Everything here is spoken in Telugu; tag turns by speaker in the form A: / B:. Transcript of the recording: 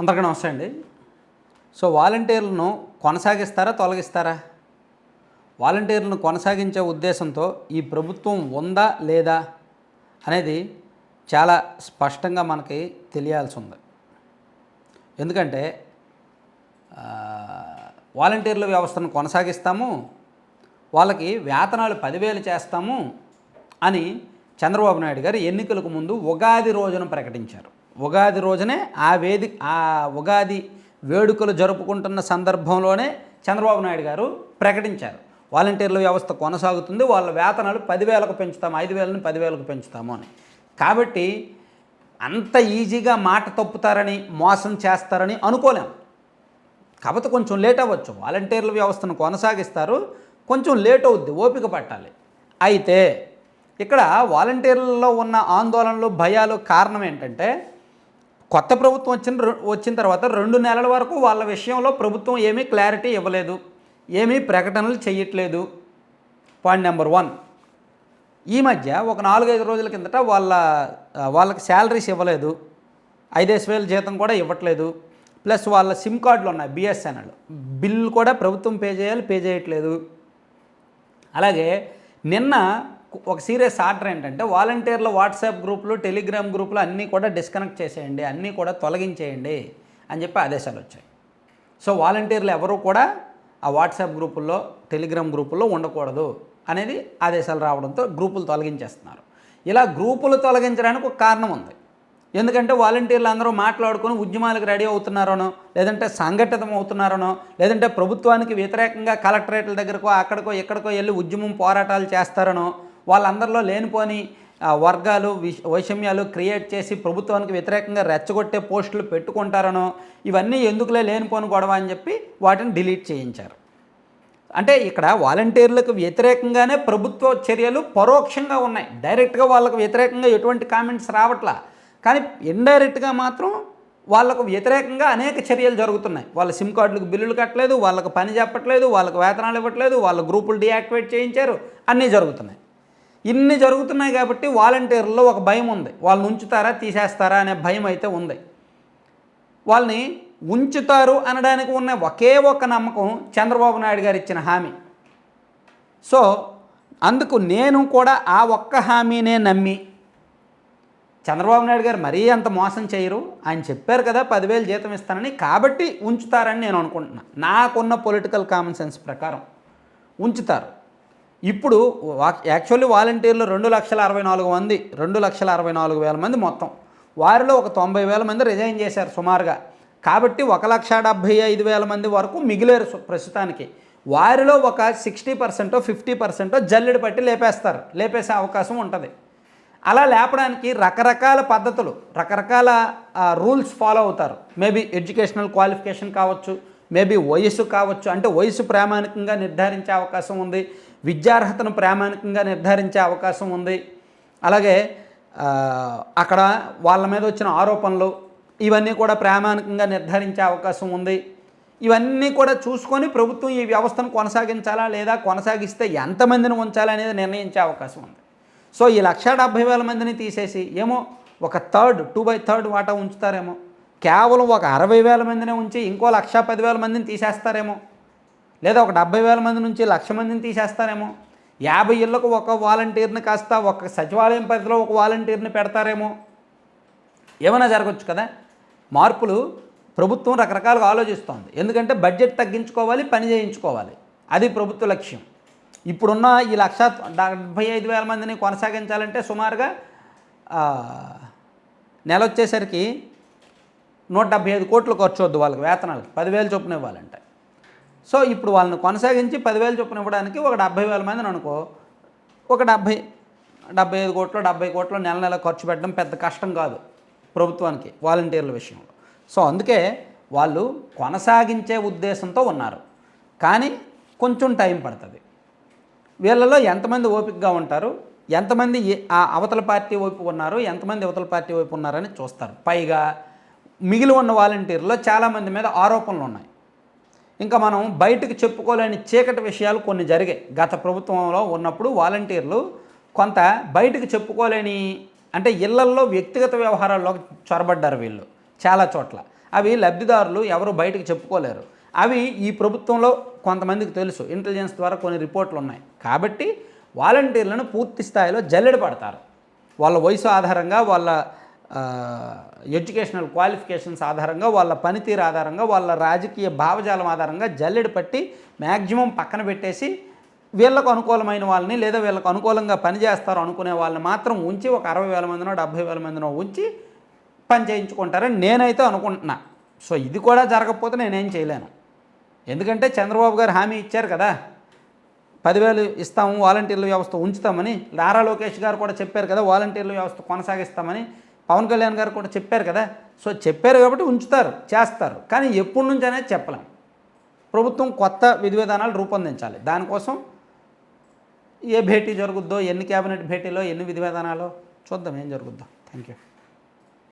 A: అందరికీ నమస్తే అండి. సో వాలంటీర్లను కొనసాగిస్తారా తొలగిస్తారా? వాలంటీర్లను కొనసాగించే ఉద్దేశంతో ఈ ప్రభుత్వం ఉందా లేదా అనేది చాలా స్పష్టంగా మనకి తెలియాల్సి ఉంది ఎందుకంటే వాలంటీర్ల వ్యవస్థను కొనసాగిస్తాము వాళ్ళకి వేతనాలు పదివేలు చేస్తాము అని చంద్రబాబు నాయుడు గారు ఎన్నికలకు ముందు ఉగాది రోజున ప్రకటించారు. ఉగాది రోజునే ఆ వేది ఆ ఉగాది వేడుకలు జరుపుకుంటున్న సందర్భంలోనే చంద్రబాబు నాయుడు గారు ప్రకటించారు. వాలంటీర్ల వ్యవస్థ కొనసాగుతుంది వాళ్ళ వేతనాలు పదివేలకు పెంచుతాము ఐదు వేలని పదివేలకు పెంచుతాము అని. కాబట్టి అంత ఈజీగా మాట తప్పుతారని మోసం చేస్తారని అనుకోలేం. కాకపోతే కొంచెం లేట్ అవ్వచ్చు. వాలంటీర్ల వ్యవస్థను కొనసాగిస్తారు కొంచెం లేట్ అవుద్ది ఓపిక పట్టాలి. అయితే ఇక్కడ వాలంటీర్లలో ఉన్న ఆందోళనలు భయాలు కారణం ఏంటంటే కొత్త ప్రభుత్వం వచ్చిన వచ్చిన తర్వాత రెండు నెలల వరకు వాళ్ళ విషయంలో ప్రభుత్వం ఏమీ క్లారిటీ ఇవ్వలేదు ఏమీ ప్రకటనలు చేయట్లేదు. పాయింట్ నెంబర్ వన్ ఈ మధ్య ఒక నాలుగైదు రోజుల కిందట వాళ్ళ వాళ్ళకి శాలరీస్ ఇవ్వలేదు. ఐదేసి వేల జీతం కూడా ఇవ్వట్లేదు. ప్లస్ వాళ్ళ సిమ్ కార్డులు ఉన్నాయి బిఎస్ఎన్ఎల్. బిల్లు కూడా ప్రభుత్వం పే చేయాలి పే చేయట్లేదు. అలాగే నిన్న ఒక సీరియస్ ఆర్డర్ ఏంటంటే వాలంటీర్లు వాట్సాప్ గ్రూపులు టెలిగ్రామ్ గ్రూపులు అన్నీ కూడా డిస్కనెక్ట్ చేసేయండి అన్నీ కూడా తొలగించేయండి అని చెప్పి ఆదేశాలు వచ్చాయి. సో వాలంటీర్లు ఎవరు కూడా ఆ వాట్సాప్ గ్రూపుల్లో టెలిగ్రామ్ గ్రూపుల్లో ఉండకూడదు అనేది ఆదేశాలు రావడంతో గ్రూపులు తొలగించేస్తున్నారు. ఇలా గ్రూపులు తొలగించడానికి ఒక కారణం ఉంది. ఎందుకంటే వాలంటీర్లు అందరూ మాట్లాడుకొని ఉద్యమాలకు రెడీ అవుతున్నారనో లేదంటే సంఘటితం అవుతున్నారనో లేదంటే ప్రభుత్వానికి వ్యతిరేకంగా కలెక్టరేట్ల దగ్గరకో అక్కడికో ఎక్కడికో వెళ్ళి ఉద్యమం పోరాటాలు చేస్తారనో వాళ్ళందరిలో లేనిపోని వర్గాలు వైషమ్యాలు క్రియేట్ చేసి ప్రభుత్వానికి వ్యతిరేకంగా రెచ్చగొట్టే పోస్టులు పెట్టుకుంటారనో ఇవన్నీ ఎందుకులే లేనిపోని గొడవ అని చెప్పి వాటిని డిలీట్ చేయించారు. అంటే ఇక్కడ వాలంటీర్లకు వ్యతిరేకంగానే ప్రభుత్వ చర్యలు పరోక్షంగా ఉన్నాయి. డైరెక్ట్గా వాళ్ళకు వ్యతిరేకంగా ఎటువంటి కామెంట్స్ రావట్లా. కానీ ఇండైరెక్ట్గా మాత్రం వాళ్ళకు వ్యతిరేకంగా అనేక చర్యలు జరుగుతున్నాయి. వాళ్ళ సిమ్ కార్డులకు బిల్లులు కట్టలేదు వాళ్ళకు పని చెప్పట్లేదు వాళ్ళకు వేతనాలు ఇవ్వట్లేదు వాళ్ళ గ్రూపులు డీయాక్టివేట్ చేయించారు అన్నీ జరుగుతున్నాయి. ఇన్ని జరుగుతున్నాయి కాబట్టి వాలంటీర్లలో ఒక భయం ఉంది. వాళ్ళని ఉంచుతారా తీసేస్తారా అనే భయం అయితే ఉంది. వాళ్ళని ఉంచుతారు అనడానికి ఉన్న ఒకే ఒక్క నమ్మకం చంద్రబాబు నాయుడు గారు ఇచ్చిన హామీ. సో అందుకు నేను కూడా ఆ ఒక్క హామీనే నమ్మి చంద్రబాబు నాయుడు గారు మరీ అంత మోసం చేయరు. ఆయన చెప్పారు కదా పదివేలు జీతం ఇస్తానని కాబట్టి ఉంచుతారని నేను అనుకుంటున్నాను నాకున్న పొలిటికల్ కామన్ సెన్స్ ప్రకారం ఉంచుతారు. ఇప్పుడు యాక్చువల్లీ వాలంటీర్లు రెండు లక్షల అరవై నాలుగు మంది రెండు లక్షల అరవై నాలుగు వేల మంది మొత్తం. వారిలో ఒక తొంభై వేల మంది రిజైన్ చేశారు సుమారుగా. కాబట్టి ఒక లక్ష డెబ్భై ఐదు వేల మంది వరకు మిగిలేరు ప్రస్తుతానికి. వారిలో ఒక సిక్స్టీ పర్సెంటో ఫిఫ్టీ పర్సెంటో జల్లెడ పట్టి లేపేస్తారు. లేపేసే అవకాశం ఉంటుంది. అలా లేపడానికి రకరకాల పద్ధతులు రకరకాల రూల్స్ ఫాలో అవుతారు. మేబీ ఎడ్యుకేషనల్ క్వాలిఫికేషన్ కావచ్చు మేబీ వయసు కావచ్చు అంటే వయసు ప్రామాణికంగా నిర్ధారించే అవకాశం ఉంది విద్యార్హతను ప్రామాణికంగా నిర్ధారించే అవకాశం ఉంది. అలాగే అక్కడ వాళ్ళ మీద వచ్చిన ఆరోపణలు ఇవన్నీ కూడా ప్రామాణికంగా నిర్ధారించే అవకాశం ఉంది. ఇవన్నీ కూడా చూసుకొని ప్రభుత్వం ఈ వ్యవస్థను కొనసాగించాలా లేదా కొనసాగిస్తే ఎంతమందిని ఉంచాలా అనేది నిర్ణయించే అవకాశం ఉంది. సో ఈ లక్ష డెబ్భై వేల మందిని తీసేసి ఏమో ఒక థర్డ్ టూ బై థర్డ్ వాటా ఉంచుతారేమో. కేవలం ఒక అరవై వేల మందినే ఉంచి ఇంకో లక్ష పదివేల మందిని తీసేస్తారేమో? లేదా ఒక డెబ్బై వేల మంది నుంచి లక్ష మందిని తీసేస్తారేమో? యాభై ఇళ్ళకు ఒక వాలంటీర్ని కాస్త ఒక సచివాలయం పరిధిలో ఒక వాలంటీర్ని పెడతారేమో? ఏమైనా జరగచ్చు కదా? మార్పులు ప్రభుత్వం రకరకాలుగా ఆలోచిస్తోంది. ఎందుకంటే బడ్జెట్ తగ్గించుకోవాలి పని చేయించుకోవాలి. అది ప్రభుత్వ లక్ష్యం. ఇప్పుడున్న ఈ లక్ష డెబ్భై ఐదు వేల మందిని కొనసాగించాలంటే సుమారుగా నెల వచ్చేసరికి నూట డెబ్బై ఐదు కోట్లు ఖర్చు వద్దు వాళ్ళకి వేతనాలకి. పదివేలు చొప్పున ఇవ్వాలంటే. సో ఇప్పుడు వాళ్ళని కొనసాగించి పదివేలు చొప్పున ఇవ్వడానికి ఒక డెబ్బై వేల మందిని అనుకో ఒక డెబ్బై డెబ్బై ఐదు కోట్లు డెబ్బై కోట్లు నెల నెల ఖర్చు పెట్టడం పెద్ద కష్టం కాదు ప్రభుత్వానికి వాలంటీర్ల విషయంలో. సో అందుకే వాళ్ళు కొనసాగించే ఉద్దేశంతో ఉన్నారు. కానీ కొంచెం టైం పడుతుంది. వీళ్ళలో ఎంతమంది ఓపికగా ఉంటారు? ఎంతమంది ఆ అవతల పార్టీ వైపు ఉన్నారు? ఎంతమంది అవతల పార్టీ వైపు ఉన్నారని చూస్తారు. పైగా మిగిలి ఉన్న వాలంటీర్లో చాలామంది మీద ఆరోపణలు ఉన్నాయి. ఇంకా మనం బయటకు చెప్పుకోలేని చీకటి విషయాలు కొన్ని జరిగాయి. గత ప్రభుత్వంలో ఉన్నప్పుడు వాలంటీర్లు కొంత బయటకు చెప్పుకోలేని అంటే ఇళ్ళల్లో వ్యక్తిగత వ్యవహారాల్లో చొరబడ్డారు వీళ్ళు చాలా చోట్ల. అవి లబ్ధిదారులు ఎవరు బయటకు చెప్పుకోలేరు. అవి ఈ ప్రభుత్వంలో కొంతమందికి తెలుసు. ఇంటెలిజెన్స్ ద్వారా కొన్ని రిపోర్ట్లు ఉన్నాయి. కాబట్టి వాలంటీర్లను పూర్తి స్థాయిలో జల్లెడ పడతారు. వాళ్ళ వయసు ఆధారంగా వాళ్ళ ఎడ్యుకేషనల్ క్వాలిఫికేషన్స్ ఆధారంగా వాళ్ళ పనితీరు ఆధారంగా వాళ్ళ రాజకీయ భావజాలం ఆధారంగా జల్లెడు పట్టి మ్యాక్సిమం పక్కన పెట్టేసి వీళ్ళకు అనుకూలమైన వాళ్ళని లేదా వీళ్ళకు అనుకూలంగా పనిచేస్తారు అనుకునే వాళ్ళని మాత్రం ఉంచి ఒక అరవై వేల మందినో డెబ్భై వేల మందినో ఉంచి పని చేయించుకుంటారని నేనైతే అనుకుంటున్నా. సో ఇది కూడా జరగకపోతే నేనేం చేయలేను. ఎందుకంటే చంద్రబాబు గారు హామీ ఇచ్చారు కదా. పదివేలు ఇస్తాము వాలంటీర్ల వ్యవస్థ ఉంచుతామని నారా లోకేష్ గారు కూడా చెప్పారు కదా వాలంటీర్ల వ్యవస్థ కొనసాగిస్తామని. పవన్ కళ్యాణ్ గారు కూడా చెప్పారు కదా. సో చెప్పారు కాబట్టి ఉంచుతారు చేస్తారు. కానీ ఎప్పటి నుంచి అనేది చెప్పలేం. ప్రభుత్వం కొత్త విధి విధానాలు రూపొందించాలి. దానికోసం ఏ భేటీ జరుగుద్దో ఎన్ని క్యాబినెట్ భేటీలో ఎన్ని విధి విధానాలో చూద్దాం ఏం జరుగుద్దో. Thank you